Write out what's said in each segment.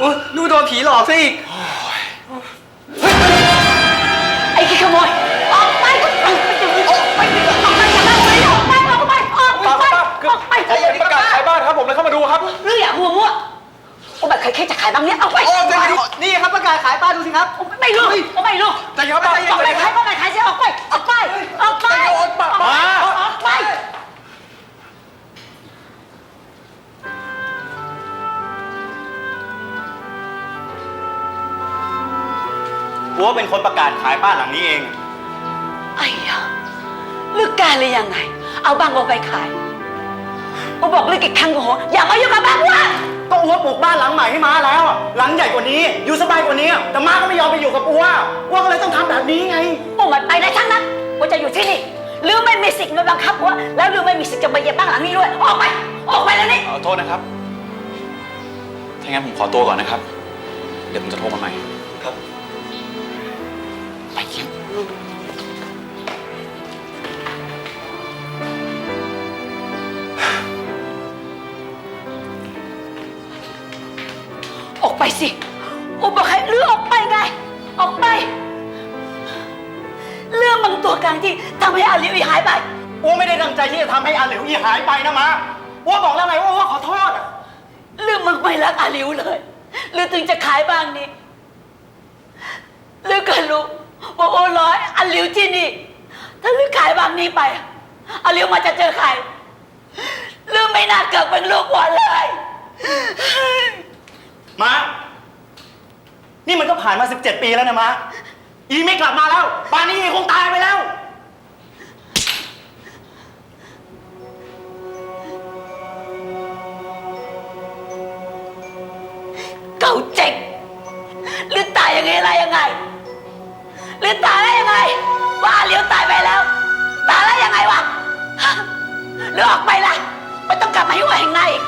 หลอกซะอีก ไอ้ขี้ขโมยออกไปออกไปออกไปออกไปจากบ้านเลยออกไปออกไปออกไปป้าป้าออกไปผมเป็นประกาศขายบ้านครับผมเลยเข้ามาดูครับเรื่องอย่าหัวมั่วโอ้แบบใครแค่จะขายบางเนี้ยเอาไปโอ้ใจเย็นนี่ครับประกาศขายป้าดูสิครับไม่รู้ไม่รู้ใจเย็นครับป้าใจเย็นออกไปขายออกไปขายเสียออกไป ออกไป ออกไปใจเย็นป้าป้าออกไป อัวเป็นคนประกาศขายบ้านหลังนี้เอง ไอ้ยาลึกการเลยยังไง เอาบางวัวไปขายกูบอกเลยกี่ครั้งกูโหอย่ามายุ่งกับบางวัวก็อัวปลูกบ้านหลังใหม่ให้ม้าแล้วอะหลังใหญ่กว่านี้ อยู่สบายกว่านี้แต่ม้าก็ไม่ยอมไปอยู่กับอัวอัวก็เลยต้องทำแบบนี้ไงกูมันไปได้ทั้งนั้นกูจะอยู่ที่นี่หรือไม่มีสิทธิ์มาบังคับกูแล้วหรือไม่มีสิทธิ์จะมาเหยียบบ้านหลังนี้ด้วย ออกไป ออกไปแล้วนี่ ขอโทษนะครับ ถ้างั้นผมขอตัวก่อนนะครับ เดี๋ยวผมจะโทรมาใหม่ ครับ ออกไปสิกูบอกให้เลือกออกไปไง ออกไป เรื่องบางตัวกลางที่ทำให้อาลิวีหายไปอัวไม่ได้ตั้งใจที่จะทำให้อาเหลวอีหายไปนะม้าอัวบอกแล้วไงว่าอัวขอโทษอะเรื่องมึงไม่รักอาลิวเลย หรือถึงจะขายบ้างนี้หรือก็รู้ว่าโอ้ร้อยอาลิวที่นี่ ถ้าหรือขายบ้างนี้ไปอาลิวมาจะเจอใครหรือไม่น่าเกิดเป็นลูกหัวเลย ม้า นี่มันก็ผ่านมา 17 ปีแล้วนะม้าอีไม่กลับมาแล้วป่านนี้อีคงตายไปแล้ว เก่าเจ็กหรือตายยังไงอะไรยังไง หรือตายแล้ยังไงว่าอาลิวตายไปแล้ว ตายแล้ยังไงวะฮะหรือออกไปละไม่ต้องกลับมาให้หัวแห่งในอีก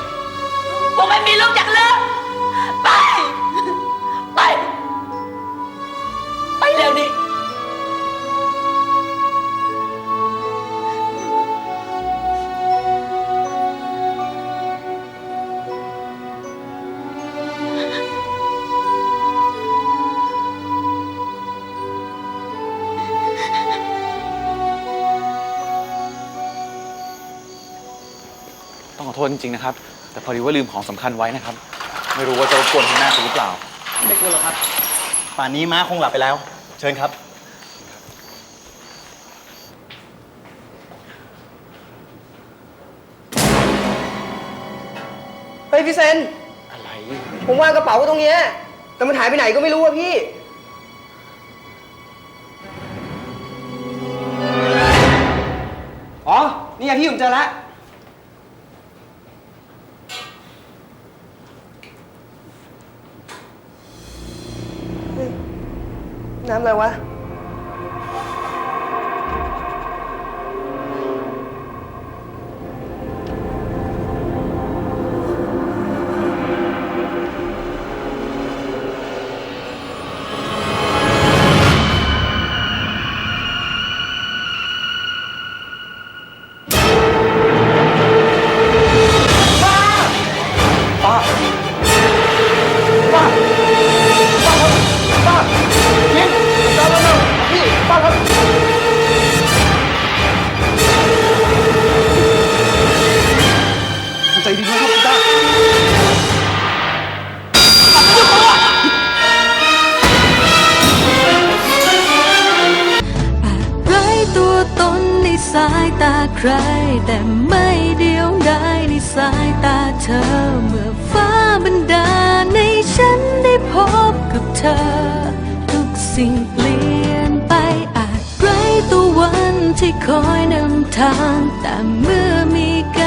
ผมไม่มีลูกจา องขอโทษจริงๆนะครับ แต่พอดีว่าลืมของสำคัญไว้นะครับ ไม่รู้ว่าจะรบกวนคุณแม่คุณหรือเปล่า ไม่กลัวหรอกครับ ป่านนี้ม้าคงหลับไปแล้ว เชิญครับ เฮ้ยพี่เซน อะไร ผมวางกระเป๋าไว้ตรงเนี้ยแต่มันหายไปไหนก็ไม่รู้อะพี่ อ๋อ นี่ไงพี่ผมเจอแล้ว เฮ้ย น้ำอะไรวะ ใคร แต่ไม่เดียวดายในสายตาเธอ เมื่อฟ้าบันดาลในฉันได้พบกับเธอ ทุกสิ่งเปลี่ยนไปอาจไร้ตัววันที่คอยนำทางแต่เมื่อมีก